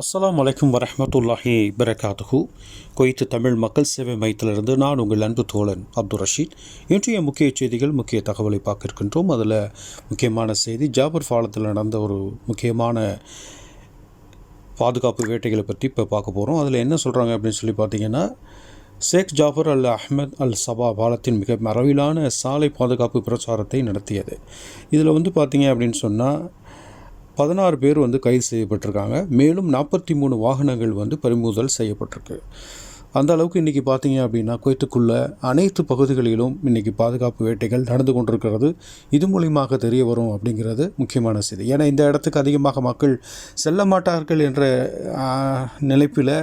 அஸ்லாம் அலைக்கும் வரமத்துல்லாஹி பரகாத்துஹு. குவைத்து தமிழ் மக்கள் சேவை மையத்திலிருந்து நான் உங்கள் அன்பு தோழன் அப்துல் ரஷீத். இன்றைய முக்கிய செய்திகள் முக்கிய தகவலை பார்க்க இருக்கின்றோம் அதில் முக்கியமான செய்தி ஜாபர் பாலத்தில் நடந்த ஒரு முக்கியமான பாதுகாப்பு வேட்டைகளை பற்றி இப்போ பார்க்க போகிறோம் அதில் என்ன சொல்கிறாங்க அப்படின்னு சொல்லி பார்த்தீங்கன்னா ஷேக் ஜாஃபர் அல் அஹ்மத் அல் சபா பாலத்தின் மிக மரவிலான சாலை பாதுகாப்பு பிரச்சாரத்தை நடத்தியது. இதில் வந்து பார்த்தீங்க அப்படின்னு சொன்னால் பதினாறு பேர் வந்து கைது செய்யப்பட்டிருக்காங்க. மேலும் நாற்பத்தி மூணு வாகனங்கள் வந்து பறிமுதல் செய்யப்பட்டிருக்கு. அந்த அளவுக்கு இன்றைக்கி பார்த்தீங்க அப்படின்னா குவைத்துக்குள்ள அனைத்து பகுதிகளிலும் இன்றைக்கி பாதுகாப்பு வேட்டைகள் நடந்து கொண்டிருக்கிறது. இது மூலியமாக தெரிய வரும் அப்படிங்கிறது முக்கியமான செய்தி. ஏன்னா இந்த இடத்துக்கு அதிகமாக மக்கள் செல்ல மாட்டார்கள் என்ற நிலைப்பில்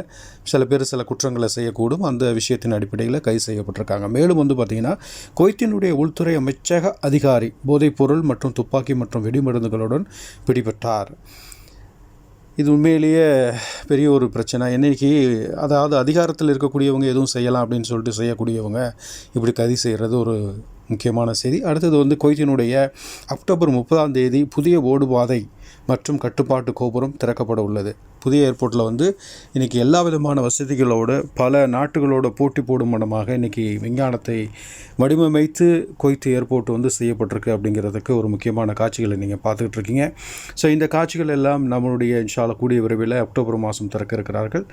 சில பேர் சில குற்றங்களை செய்யக்கூடும். அந்த விஷயத்தின் அடிப்படையில் கைது செய்யப்பட்டிருக்காங்க. மேலும் வந்து பார்த்திங்கன்னா குவைத்தினுடைய உள்துறை அமைச்சக அதிகாரி போதைப்பொருள் மற்றும் துப்பாக்கி மற்றும் வெடிமருந்துகளுடன் பிடிபட்டார். இது உண்மையிலேயே பெரிய ஒரு பிரச்சனை. என்னைக்கு அதாவது அதிகாரத்தில் இருக்கக்கூடியவங்க எதுவும் செய்யலாம் அப்படின்னு சொல்லிட்டு செய்யக்கூடியவங்க இப்படி கதி செய்கிறது ஒரு முக்கியமான செய்தி. அடுத்தது வந்து கொய்தினுடைய அக்டோபர் முப்பதாம் தேதி புதிய ஓடுபாதை மற்றும் கட்டுப்பாட்டு கோபுரம் திறக்கப்பட உள்ளது. புதிய ஏர்போர்ட்டில் வந்து இன்றைக்கி எல்லா விதமான வசதிகளோடு பல நாட்டுகளோட போட்டி போடும் மனமாக இன்றைக்கி விஞ்ஞானத்தை வடிவமைத்து கொய்த்து ஏர்போர்ட் வந்து செய்யப்பட்டிருக்கு அப்படிங்கிறதுக்கு ஒரு முக்கியமான காட்சிகளை நீங்கள் பார்த்துக்கிட்டு இருக்கீங்க. ஸோ இந்த காட்சிகள் எல்லாம் நம்மளுடைய இன்ஷால கூடிய விரைவில் அக்டோபர் மாதம் திறக்க இருக்கிறார்கள்.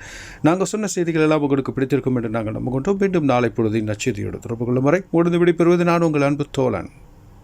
நாங்கள் சொன்ன செய்திகள் எல்லாம் உங்களுக்கு பிடித்திருக்கும் என்று நாங்கள் நம்புகின்றோம். கொண்டோம் மீண்டும் நாளை பொழுது நச்செய்தியோடு தொடர்பு கொள்ளும் வரை முடிந்து விடைபெறுவது நான் உங்கள் அன்பு தோழன்.